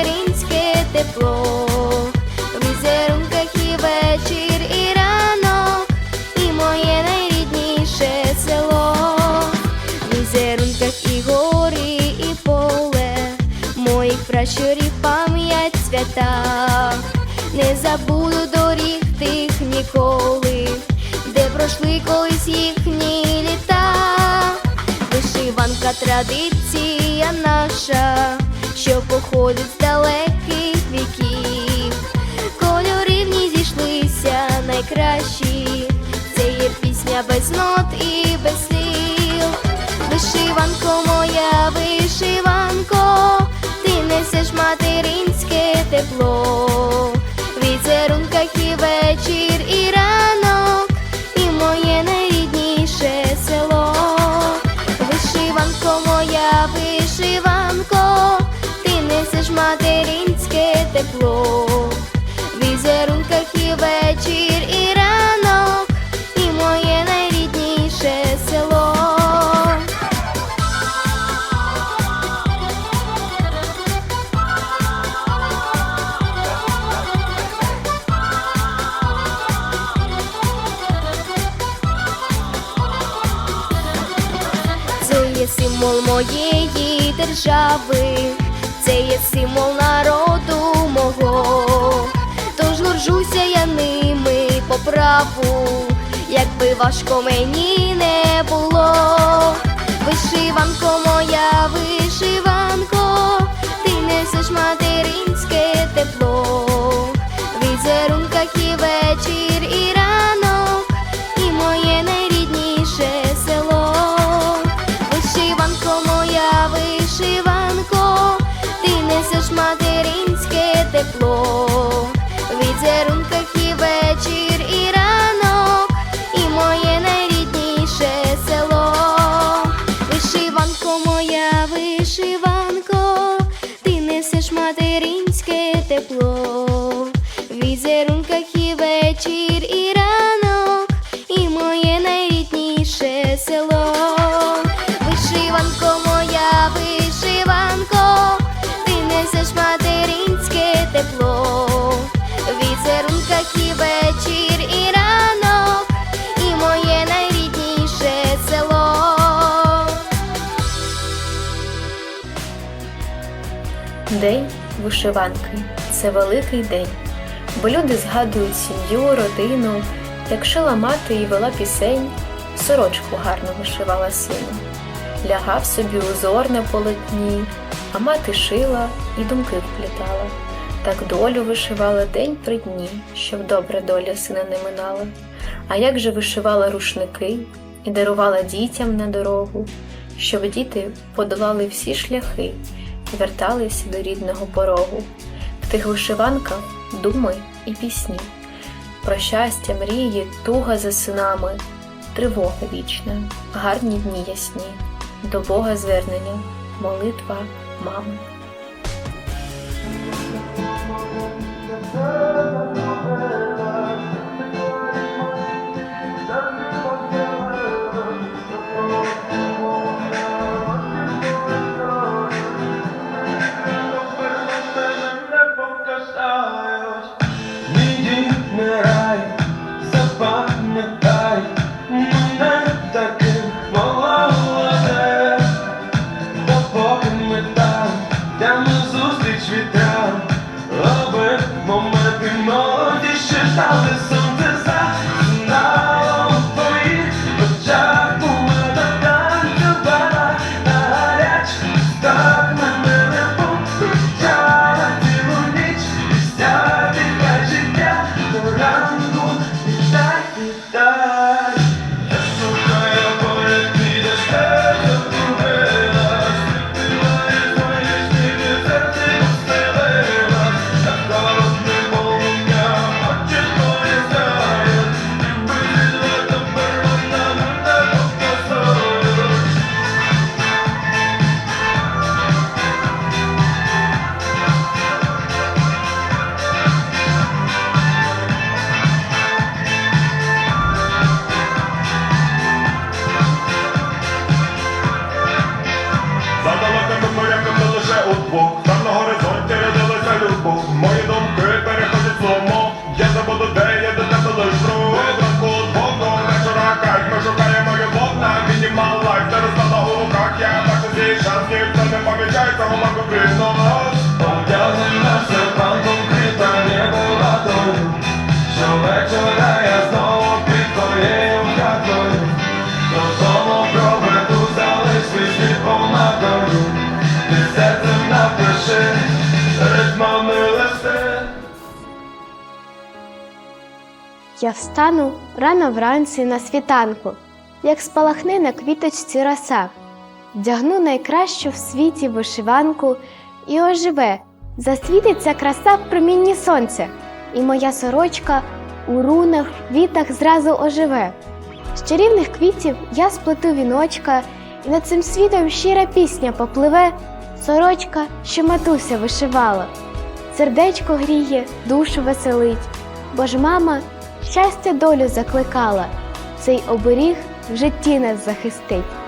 материнське тепло, в візерунках і вечір, і ранок, і моє найрідніше село, в візерунках і гори, і поле, моїх пращурів пам'ять свята, не забуду доріг тих ніколи, де пройшли колись їхні літа, вишиванка традиція наша що походить з далеких віків. Кольори в ній зійшлися найкращі. Це є пісня без нот і моєї держави, це є символ народу мого. Тож горжуся я ними по праву, якби важко мені не було. Вишиванко моя, вишиванко, ти несеш материнське День вишиванки це великий день, бо люди згадують сім'ю, родину, як шила мати і вела пісень, сорочку гарно вишивала сину. Лягав собі узор на полотні, а мати шила і думки вплітала. Так долю вишивала день при дні, щоб добра доля сина не минала. А як же вишивала рушники і дарувала дітям на дорогу, щоб діти подолали всі шляхи і верталися до рідного порогу. В тих вишиванках думи і пісні, про щастя, мрії, туга за синами, тривога вічна, гарні дні ясні, до Бога звернення, молитва мами. Я встану рано вранці на світанку, як спалахне на квіточці роса, вдягну найкращу в світі вишиванку і оживе, засвітиться краса в промінні сонця, і моя сорочка у рунах, квітах зразу оживе. З чарівних квітів я сплету віночка, і над цим світом щира пісня попливе, сорочка, що матуся вишивала. Сердечко гріє, душу веселить, бо ж мама щастя долю закликала, цей оберіг в житті нас захистить.